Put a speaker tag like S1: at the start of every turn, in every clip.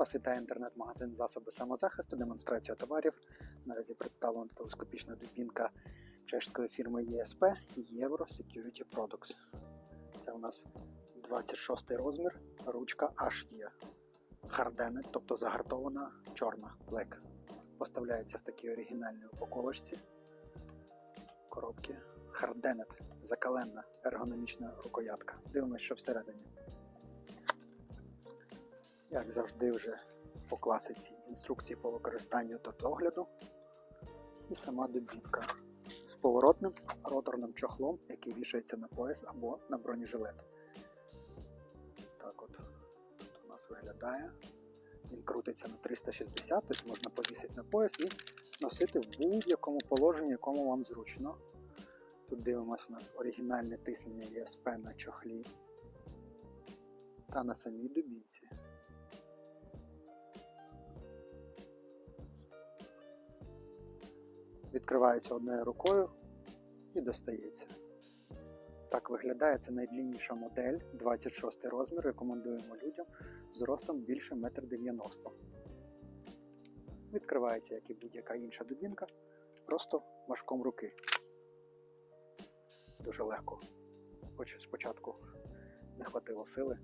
S1: Вас вітає інтернет-магазин засоби самозахисту, демонстрація товарів. Наразі представлена телескопічна дубінка чешської фірми ESP Euro Security Products. Це у нас 26 розмір, ручка HE. Харденет, тобто загартована чорна Black. Поставляється в такій оригінальній упаковочці. Коробки. Харденет, закаленна ергономічна рукоятка. Дивимося, що всередині. Як завжди, вже по класиці інструкції по використанню та догляду. І сама дубінка з поворотним роторним чохлом, який вішається на пояс або на бронежилет. Так от тут у нас виглядає. Він крутиться на 360, тобто можна повісити на пояс і носити в будь-якому положенні, якому вам зручно. Тут дивимося у нас оригінальне тиснення ESP на чохлі та на самій дубінці. Відкривається одною рукою і достається. Так виглядає це найдлінніша модель, 26 розмір. Рекомендуємо людям з ростом більше 1,90 м. Відкривається, як і будь-яка інша дубінка, просто важком руки. Дуже легко. Хоч спочатку не хватило сили.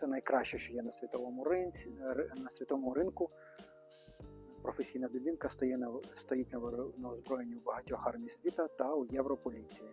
S1: Це найкраще, що є на світовому ринці, на світовому ринку. Професійна дубінка стоїть на, стоїть на озброєнні у багатьох армій світа та у Європоліції.